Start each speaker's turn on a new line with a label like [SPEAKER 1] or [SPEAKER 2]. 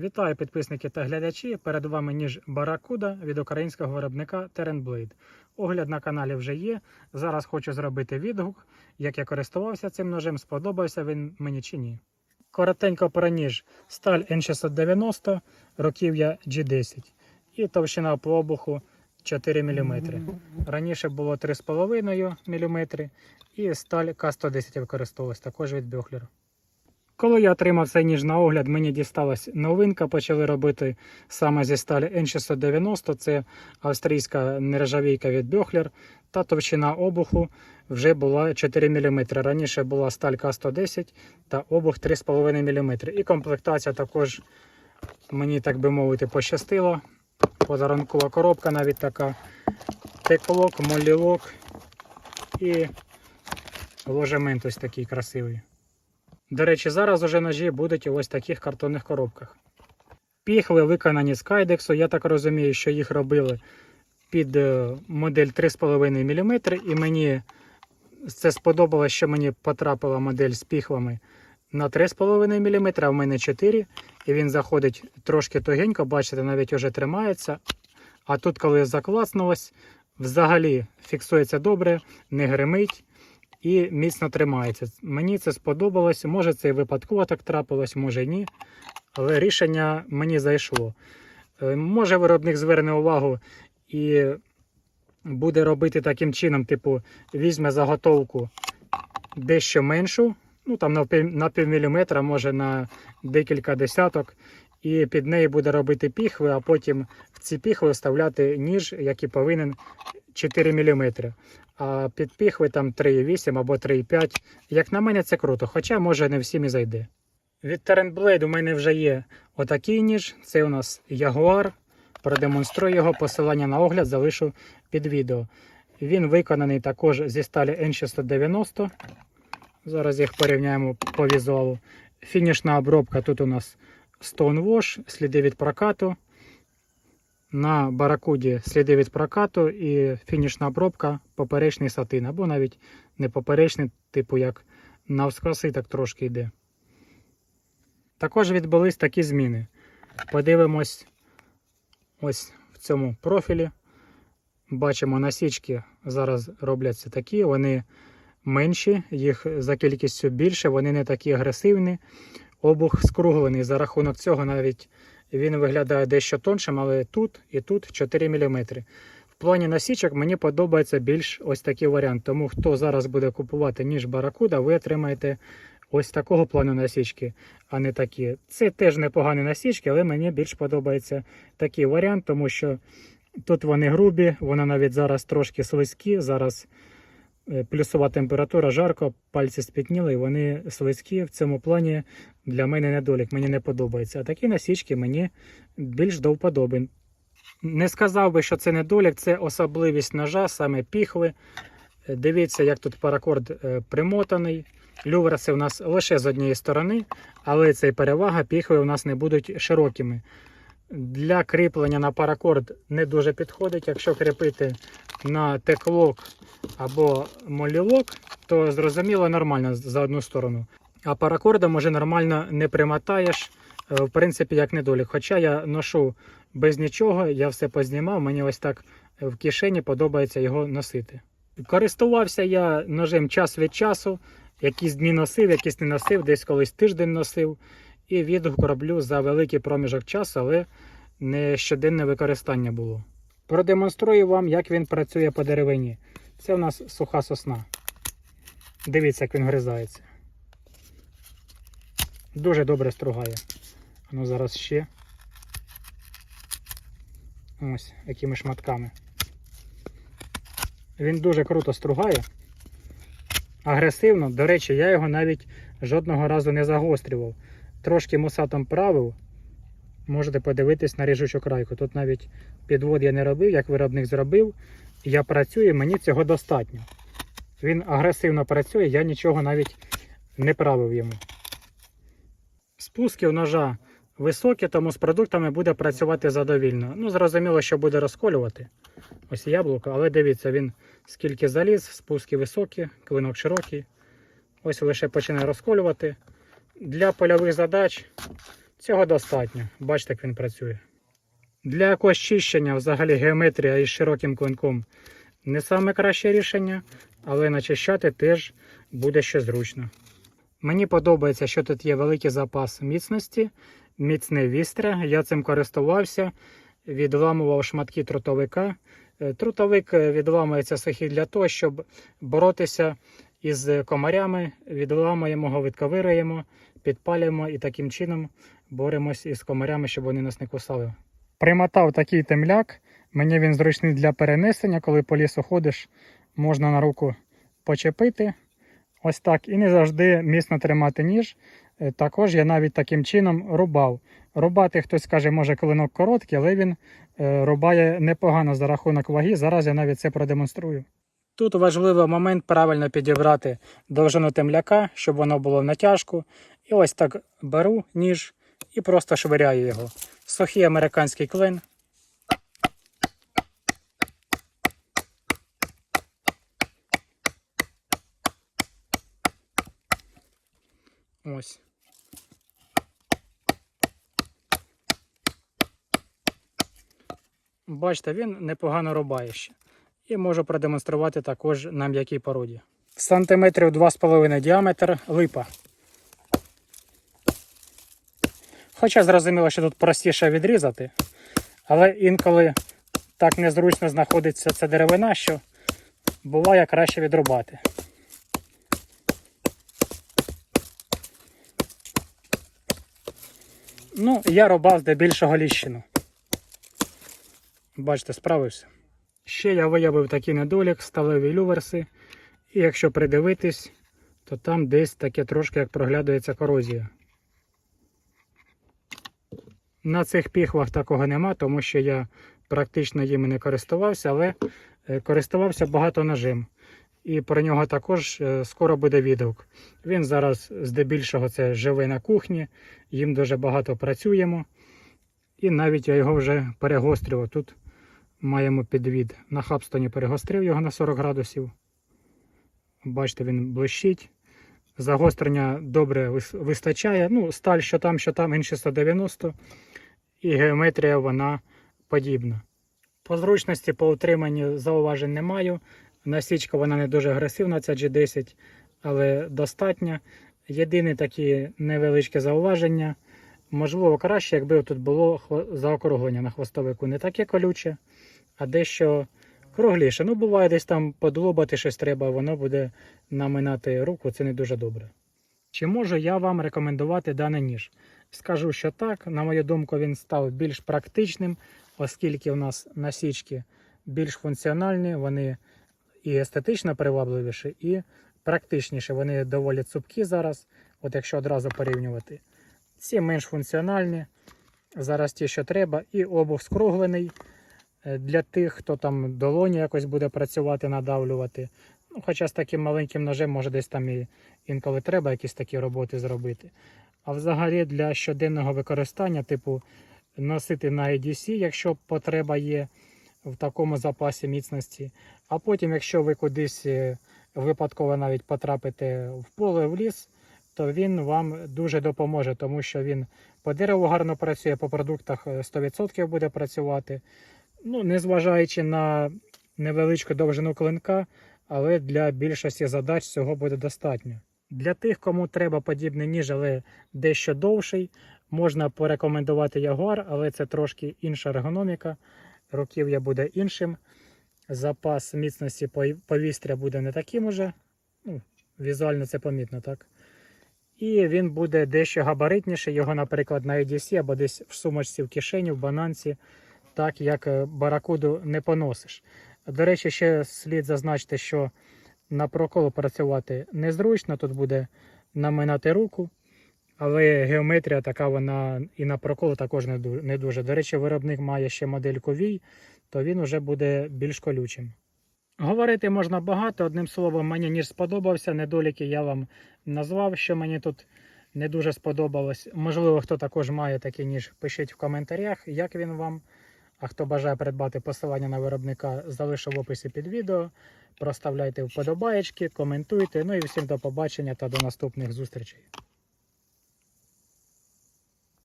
[SPEAKER 1] Вітаю підписники та глядачі. Перед вами ніж Баракуда від українського виробника Blade. Огляд на каналі вже є. Зараз хочу зробити відгук, як я користувався цим ножем, сподобався він мені чи ні. Коротенько про ніж сталь N690, років'я G10 і товщина по обуху 4 мм. Раніше було 3,5 мм і сталь К110 використовувалась також від Бьохлера. Коли я отримав цей ніж на огляд, мені дісталась новинка. Почали робити саме зі сталі N690. Це австрійська нержавійка від Бьохлер. Та товщина обуху вже була 4 мм. Раніше була сталь К110 та обух 3,5 мм. І комплектація також, мені так би мовити, пощастило. Подарункова коробка навіть така. Теклок, молілок і ложемент ось такий красивий. До речі, зараз уже ножі будуть у ось таких картонних коробках. Піхви виконані з кайдексу. Я так розумію, що їх робили під е, модель 3,5 мм. І мені це сподобалось, що мені потрапила модель з піхвами на 3,5 мм, а в мене 4 І він заходить трошки тугенько, бачите, навіть вже тримається. А тут, коли заклацнулось, взагалі фіксується добре, не гримить і міцно тримається. Мені це сподобалось. Може це і випадково так трапилось, може ні. Але рішення мені зайшло. Е, Може виробник зверне увагу і буде робити таким чином, типу, візьме заготовку дещо меншу, ну там на пів, може на декілька десяток, і під неї буде робити піхви, а потім в ці піхви вставляти ніж, який повинен 4 мм. А під піхви там 3,8 або 3,5. Як на мене, це круто, хоча може не всім і зайде. Від Terran Blade у мене вже є отакий ніж. Це у нас Jaguar. Продемонструю його посилання на огляд, залишу під відео. Він виконаний також зі сталі N690. Зараз їх порівняємо по візуалу. Фінішна обробка тут у нас Stonewash, сліди від прокату. На баракуді сліди від прокату і фінішна обробка поперечний сатин, або навіть не поперечний, типу як навскоси, так трошки йде. Також відбулись такі зміни. Подивимось ось в цьому профілі. Бачимо, насічки зараз робляться такі, вони менші, їх за кількістю більше, вони не такі агресивні. Обух скруглений. За рахунок цього навіть він виглядає дещо тоншим, але тут і тут 4 мм. В плані насічок мені подобається більш ось такий варіант. Тому хто зараз буде купувати ніж Баракуда, ви отримаєте ось такого плану насічки, а не такі. Це теж непогані насічки, але мені більш подобається такий варіант, тому що тут вони грубі, вони навіть зараз трошки слизькі. Зараз плюсова температура, жарко, пальці спітніли, і вони слизькі. В цьому плані для мене недолік, мені не подобається. А такі насічки мені більш до вподоби. Не сказав би, що це недолік, це особливість ножа, саме піхви. Е, Дивіться, як тут паракорд е, примотаний. Люверси у нас лише з однієї сторони, але це і перевага, піхви у нас не будуть широкими. Для кріплення на паракорд не дуже підходить. Якщо кріпити на теклок або молілок, то зрозуміло нормально за одну сторону. А паракордом уже нормально не примотаєш, е, в принципі, як недолік. Хоча я ношу без нічого, я все познімав, мені ось так в кишені подобається його носити. Користувався я ножем час від часу, якісь дні носив, якісь не носив, десь колись тиждень носив. І відгук роблю за великий проміжок часу, але не щоденне використання було. Продемонструю вам, як він працює по деревині. Це у нас суха сосна. Дивіться, як він гризається. Дуже добре стругає. Ну зараз ще. Ось, якими шматками. Він дуже круто стругає. Агресивно. До речі, я його навіть жодного разу не загострював. Трошки мусатом правив. Можете подивитись на ріжучу крайку. Тут навіть підвод я не робив, як виробник зробив. Я працюю, мені цього достатньо. Він агресивно працює, я нічого навіть не правив йому. Спуски ножа високі, тому з продуктами буде працювати задовільно. Ну, зрозуміло, що буде розколювати. Ось яблуко, але дивіться, він скільки заліз, спуски високі, клинок широкий. Ось лише починає розколювати. Для польових задач Цього достатньо. Бачите, як він працює. Для якогось чищення взагалі геометрія із широким клинком не саме краще рішення, але начищати теж буде ще зручно. Мені подобається, що тут є великий запас міцності, міцне вістря. Я цим користувався, відламував шматки трутовика. Е, Трутовик е, відламується сухий для того, щоб боротися із комарями, відламуємо його, відковируємо, підпалюємо і таким чином боремось із комарями, щоб вони нас не кусали. Примотав такий темляк. Мені він зручний для перенесення, коли по лісу ходиш, можна на руку почепити. Ось так. І не завжди міцно тримати ніж. Е, Також я навіть таким чином рубав. Рубати хтось каже, може клинок короткий, але він е, рубає непогано за рахунок ваги. Зараз я навіть це продемонструю. Тут важливий момент правильно підібрати довжину темляка, щоб воно було натяжку. І ось так беру ніж і просто швиряю його. Сухий американський клин. Ось. Бачите, він непогано рубає ще. І можу продемонструвати також на м'якій породі. Сантиметрів 2,5 діаметр липа. Хоча зрозуміло, що тут простіше відрізати, але інколи так незручно знаходиться ця деревина, що буває краще відрубати. Ну, я рубав здебільшого ліщину. Бачите, справився. Ще я виявив такий недолік, сталеві люверси. І якщо придивитись, то там десь таке трошки як проглядується корозія. На цих піхвах такого нема, тому що я практично їми не користувався, але е, користувався багато ножем. І про нього також е, скоро буде відгук. Він зараз здебільшого це живе на кухні, їм дуже багато працюємо. І навіть я його вже перегострював. Тут маємо підвід. На хабстоні перегострив його на 40 градусів. Бачите, він блищить. Загострення добре вистачає. Ну, сталь, що там, що там, Н690. І геометрія вона подібна. По зручності, по утриманню зауважень не маю. Насічка вона не дуже агресивна, ця G10, але достатня. Єдине такі невеличке зауваження. Можливо, краще, якби тут було заокруглення на хвостовику. Не таке колюче, а дещо кругліше. Ну, буває, десь там подлобати щось треба, воно буде наминати руку, це не дуже добре. Чи можу я вам рекомендувати даний ніж? Скажу, що так, на мою думку, він став більш практичним, оскільки у нас насічки більш функціональні, вони і естетично привабливіші, і практичніші. Вони доволі цупкі зараз, от якщо одразу порівнювати. Ці менш функціональні. Зараз ті, що треба, і обув скруглений для тих, хто там долоні якось буде працювати, надавлювати. Ну, хоча з таким маленьким ножем, може, десь там і інколи треба якісь такі роботи зробити. А взагалі для щоденного використання, типу носити на EDC, якщо потреба є в такому запасі міцності. А потім, якщо ви кудись е, випадково навіть потрапите в поле, в ліс, то він вам дуже допоможе, тому що він по дереву гарно працює, по продуктах е, 100% буде працювати. Ну, незважаючи на невеличку довжину клинка, але для більшості задач цього буде достатньо. Для тих, кому треба подібний ніж, але дещо довший, можна порекомендувати Ягуар, але це трошки інша ергономіка. Руків'я буде іншим. Запас міцності пов- повітря буде не таким уже. Ну, візуально це помітно, так? І він буде дещо габаритніший. Його, наприклад, на EDC або десь в сумочці в кишені, в бананці, так як е, баракуду не поносиш. До речі, ще слід зазначити, що на прокол працювати незручно, тут буде наминати руку, але геометрія така вона і на прокол також не дуже. До речі, виробник має ще модельку Вій, то він вже буде більш колючим. Говорити можна багато, одним словом, мені ніж сподобався. Недоліки я вам назвав, що мені тут не дуже сподобалось. Можливо, хто також має такий ніж, пишіть в коментарях, як він вам. А хто бажає придбати посилання на виробника, залишу в описі під відео. Проставляйте вподобаєчки, коментуйте. Ну і всім до побачення та до наступних зустрічей.